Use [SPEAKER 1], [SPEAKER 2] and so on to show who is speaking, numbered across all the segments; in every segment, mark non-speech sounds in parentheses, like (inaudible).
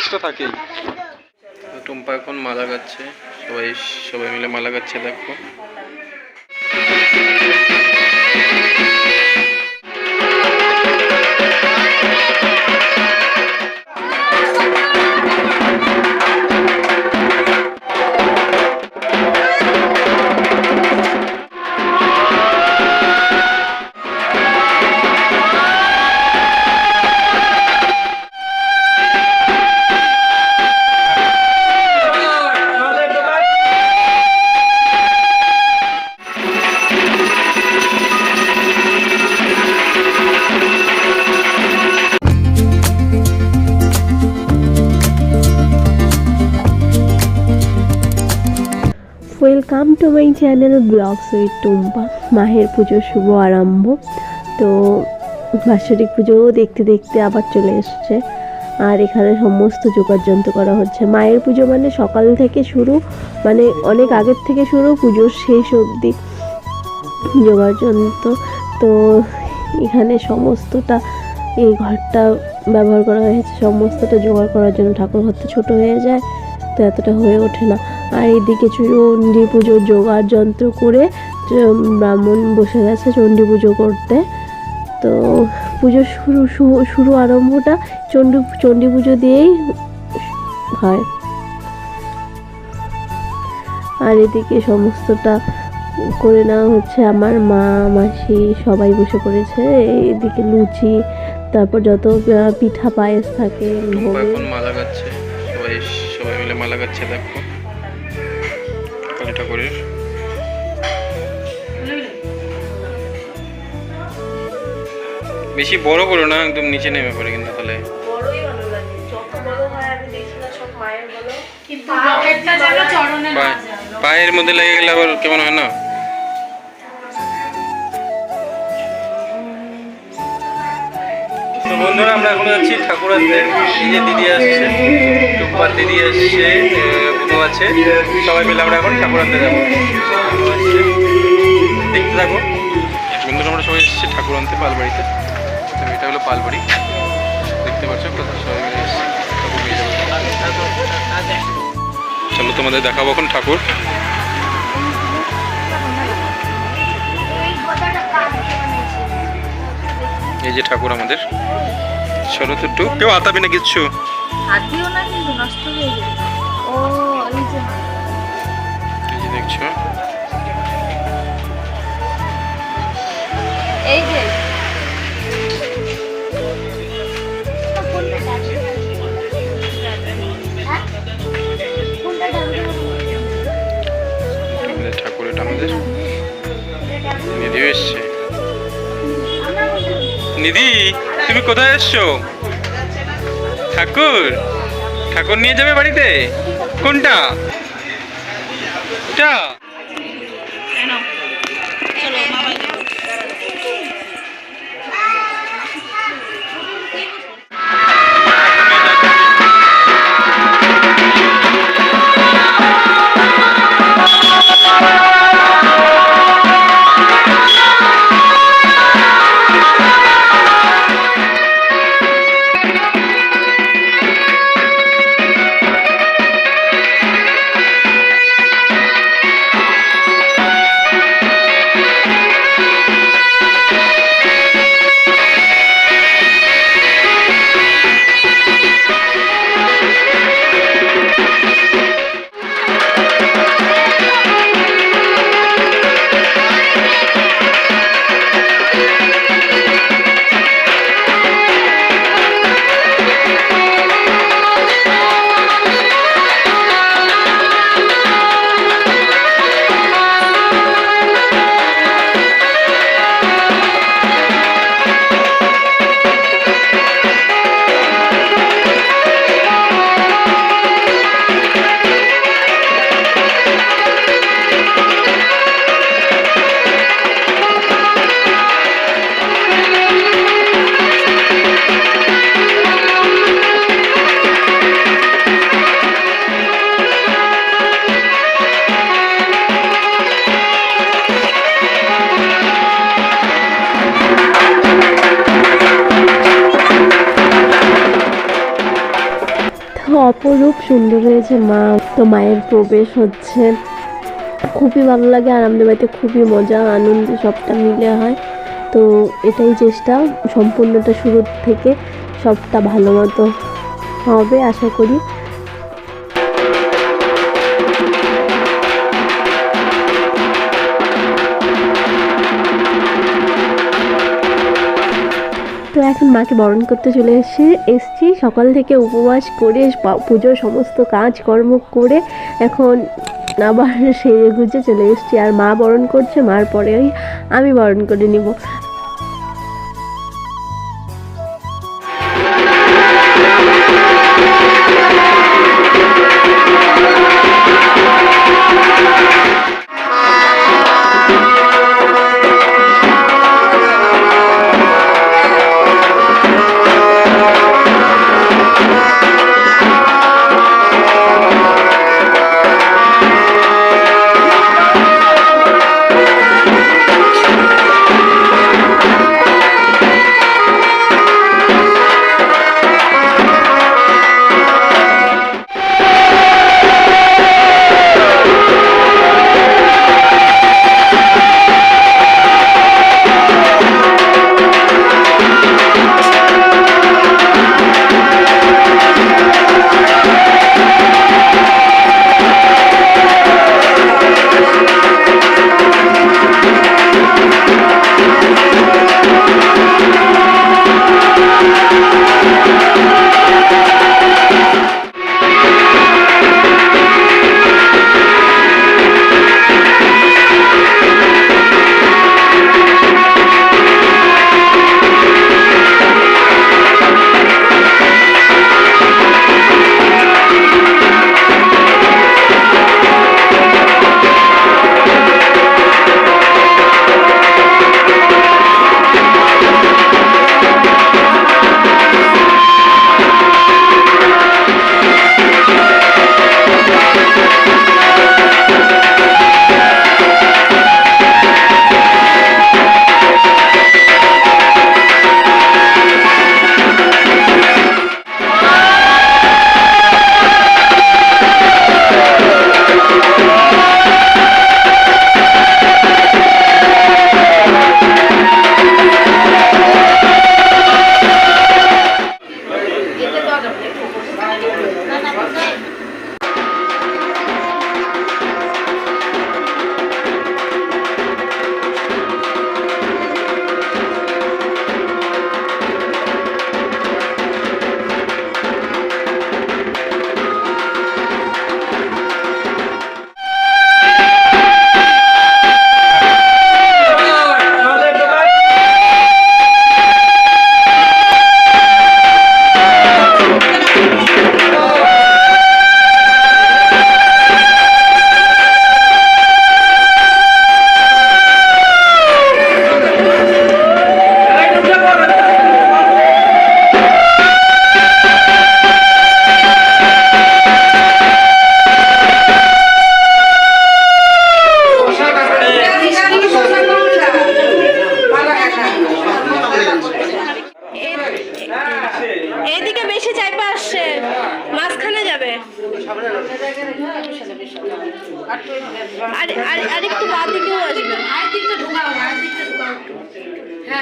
[SPEAKER 1] Extra থাকেই টুম্পা এখন মালা গাচ্ছে। সবাই সবাই মিলে মালা গাচ্ছে দেখো।
[SPEAKER 2] চ্যানেল ব্লগস উইথ টুম্পা, মাহের পুজোর শুভ আরম্ভ। তো বাৎসরিক পুজোও দেখতে দেখতে আবার চলে এসছে। আর এখানে সমস্ত যোগাযন্ত্র করা হচ্ছে। মায়ের পুজো মানে সকাল থেকে শুরু মানে অনেক আগের থেকে শুরু পুজোর শেষ অবধি যোগাযন্ত্র তো এখানে সমস্তটা, এই ঘরটা ব্যবহার করা হয়েছে। সমস্তটা জোগাড় করার জন্য ঠাকুর ঘর তো ছোটো হয়ে যায়, তো এতটা হয়ে ওঠে না। আর এদিকে চণ্ডী পুজোর জোগাড় যন্ত্র করে ব্রাহ্মণ বসে গেছে চণ্ডী পুজো করতে। তো পুজোর শুরু শুরু আরম্ভটা চণ্ডী চণ্ডী পুজো দিয়েই হয়। আর এদিকে সমস্তটা করে নেওয়া হচ্ছে আমার মা মাসি সবাই বসে পড়েছে। এদিকে লুচি তারপর যত পিঠা পায়েস থাকে
[SPEAKER 1] এখন মালা গাচ্ছে। সবাই সবাই মিলে মালা গাচ্ছে দেখো। কালী ঠাকুরের বেশি বড় করো না একদম নিচে নেমে পড়ে কিন্তু তাহলে।
[SPEAKER 2] বড়ই ভালো লাগে। যত বড় হয় আমি দেখি না সব মায়ের বলো। কিন্তু
[SPEAKER 3] একটা যেন চরণে না
[SPEAKER 1] পা-
[SPEAKER 3] যায়।
[SPEAKER 1] পায়ের মধ্যে লেগে গেলে আবার কেমন হয় না? তো বন্ধুরা আমরা এখন যাচ্ছি ঠাকুর আনতে এই যে দিদি আসছে দিদি আসছে বুনো আছে। সবাই মিলে আমরা এখন ঠাকুর আনতে যাব। দেখতে থাকো। বন্ধুরা আমরা সবাই এসেছি ঠাকুর আনতে পালবাড়িতে। তো এটা হলো পালবাড়ি। দেখতে পাচ্ছ কোথায় সবাই মিলে এসেছি। ঠাকুর নিয়ে যাব। চলো তোমাদের দেখাবো এখন ঠাকুর। এই যে ঠাকুর আমাদের। চলো তো একটু। কেউ আতাবি না কিচ্ছু
[SPEAKER 3] হাত দিও না কিন্তু নষ্ট হয়ে যাবে ও এই
[SPEAKER 1] দেখছ
[SPEAKER 3] এই
[SPEAKER 1] ঠাকুর এটা আমাদের নিধিও এসছে নিধি, তুমি কোথায় এসছো? ঠাকুর ঠাকুর নিয়ে যাবে বাড়িতে? কোনটা? এটা
[SPEAKER 2] অপরূপ সুন্দর হয়েছে মা। তো মায়ের প্রবেশ হচ্ছে। খুবই ভালো লাগে, আর আমাদের বাড়িতে খুবই মজা, আনন্দ, সবটা মিলে হয়। তো এটাই চেষ্টা, সম্পূর্ণটা শুরুর থেকে সবটা ভালো মতো হবে, আশা করি। এখন মাকে বরণ করতে চলে এসে এসছি। সকাল থেকে উপবাস করে পুজোর সমস্ত কাজকর্ম করে এখন আবার সেরে গুজে চলে এসছি। আর মা বরণ করছে, মার পরেই আমি বরণ করে নিব।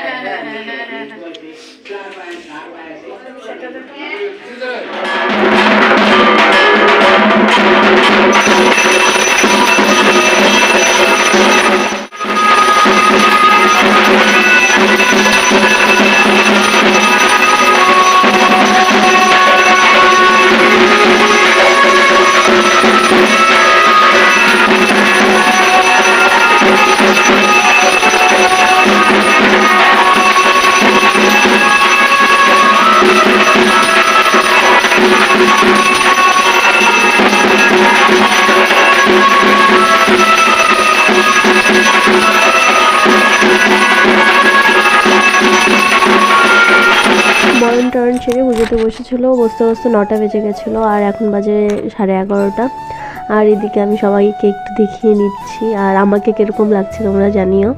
[SPEAKER 2] বরণ বসেছিল বসতে বসতে নটা বেজে গেছিল আর এখন বাজে সাড়ে এগারোটা। আর এদিকে আমি সবাইকে একটু দেখিয়ে নিচ্ছি আর আমাকে কীরকম লাগছে তোমরা জানিও।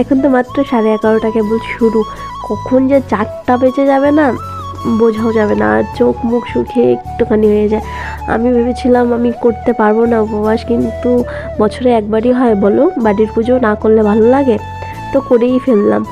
[SPEAKER 2] এখন তো মাত্র সাড়ে এগারোটা কেবল শুরু। কখন যে চারটা বেজে যাবে না, বোঝাও যাবে না। আর চোখ মুখ শুকিয়ে একটুখানি হয়ে যায়। আমি ভেবেছিলাম আমি করতে পারব না উপবাস, কিন্তু বছরে একবারই হয়, বলো? বাড়ির পুজো না করলে ভালো লাগে? তো করেই ফেললাম।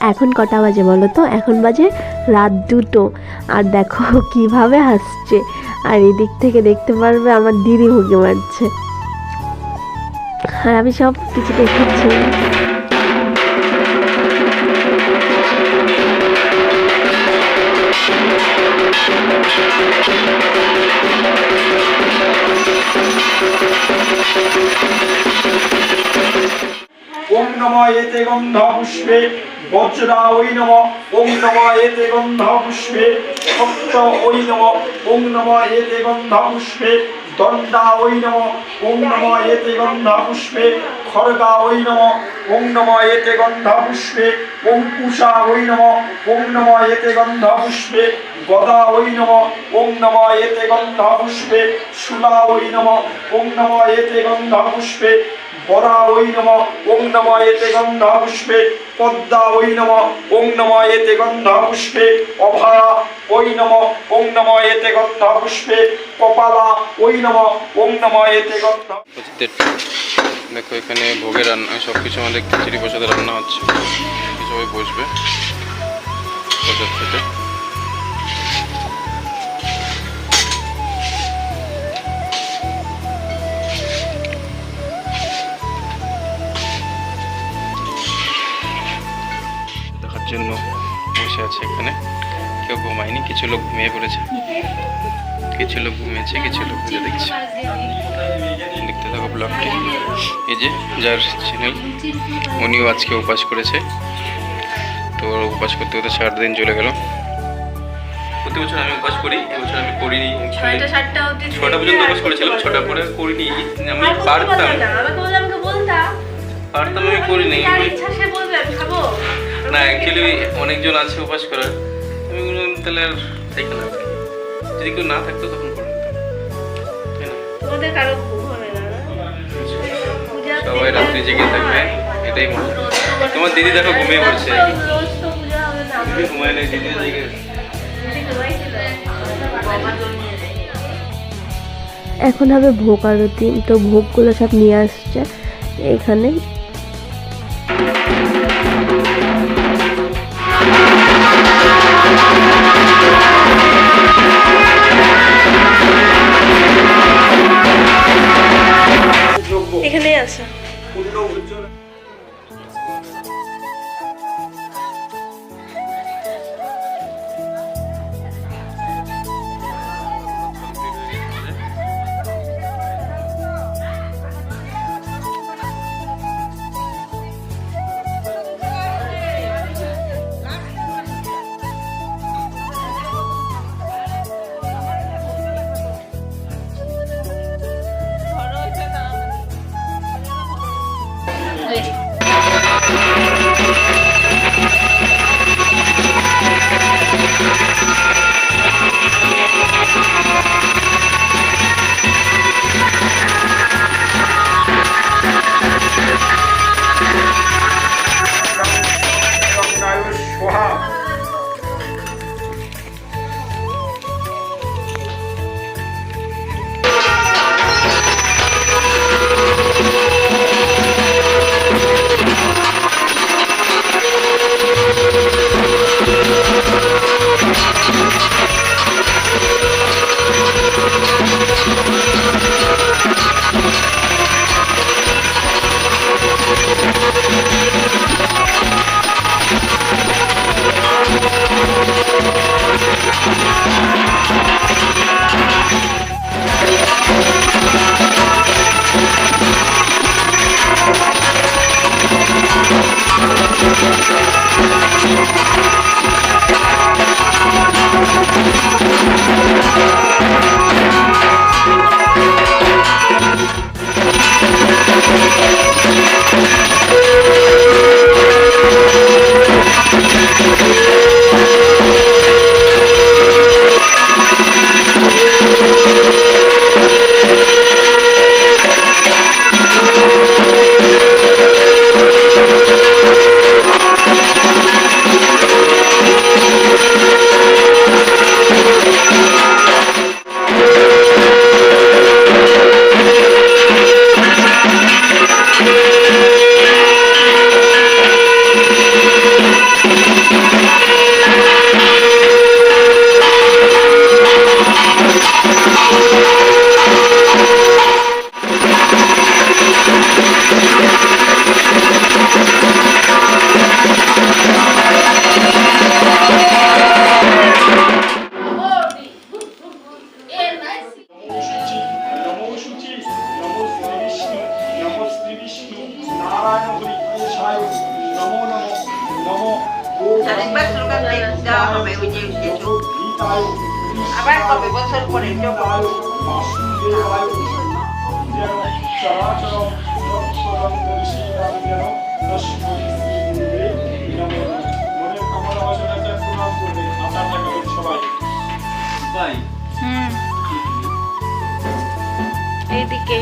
[SPEAKER 2] এখন কটা বাজে বলো তো? এখন বাজে রাত দুটো। আর দেখো (laughs) কীভাবে হাসছে। আর এদিক থেকে দেখতে পারবে আমার দিদি ভুগে মারছে। আর আমি সব কিছু দেখেছি
[SPEAKER 4] নম এতে গন্ধ পুষ্পে, বজ্রা ওই নম ওম নম এতে গন্ধ পুষ্পে, সপ্ত ওই নম ওম নম এতে গন্ধ পুষ্পে, দণ্ডা ওই নম ওম নম এতে গন্ধ পুষ্পে, খড়গা ওই নম ওম নম এতে গন্ধ পুষ্পে অঙ্কুশা ওই নম ওম নম এতে গন্ধ পুষ্পে, গদা ওই নম ওম নম এতে গন্ধ পুষ্পে শুলা ওই নম ওম নম এতে গন্ধ পুষ্পে বরা ওই নম ওং নম এতে গন্ধা পুষ্পে, পদ্মা ওই নম ওং নম এতে গন্ধা পুষ্পে অভয়া ওই নম ওং নম এতে গন্ধা পুষ্পে, কপালা ওই নম ওং নম এতে গন্ধা
[SPEAKER 1] দেখো, এখানে ভোগের রান্না সব কিছু আমাদের খিচুড়ি প্রসাদে রান্না হচ্ছে। সবাই বসবে। প্রসাদ খেতে। জন্য বসে আছে এখানে। কেউ ঘুমায়নি কিছু লোক ঘুমিয়ে পড়েছে। কিছু লোক ঘুমিয়েছে কিছু লোক ঘুরে দেখছে। দেখতে থাকো ব্লগটি এই যে যার চ্যানেল উনিও আজকে উপাস করেছে। তো উপাস করতে করতে সাত দিন চলে গেল। প্রতি বছর আমি উপাস করি এবছর আমি করিনি। ছটা পর্যন্ত উপাস করেছিলাম ছটা পরে করিনি আমি পারতাম। পারতাম আমি করিনি।
[SPEAKER 3] ইচ্ছা সে বলবে আমি খাব।
[SPEAKER 1] না অ্যাকচুয়ালি অনেকজন আছে উপাস করার আমি বললাম তাহলে আর দেখে না। যদি কেউ না থাকতো তখন করে?
[SPEAKER 3] পূজা
[SPEAKER 1] সবাই রাত্রি জেগে থাকবে এটাই মজা তোমার দিদি দেখো ঘুমিয়ে পড়ছে। দিদি ঘুমায় নেই দিদি জেগে
[SPEAKER 2] এখন হবে ভোগ আরতি তো ভোগগুলো সব নিয়ে আসছে। এখানে
[SPEAKER 3] এখানেই আছে।
[SPEAKER 4] গণেশায় নমো নমো নমো
[SPEAKER 5] চারিবার স্লোগান দেওয়া হবে ওই যে আবার কবে বছর পরে
[SPEAKER 3] এইদিকে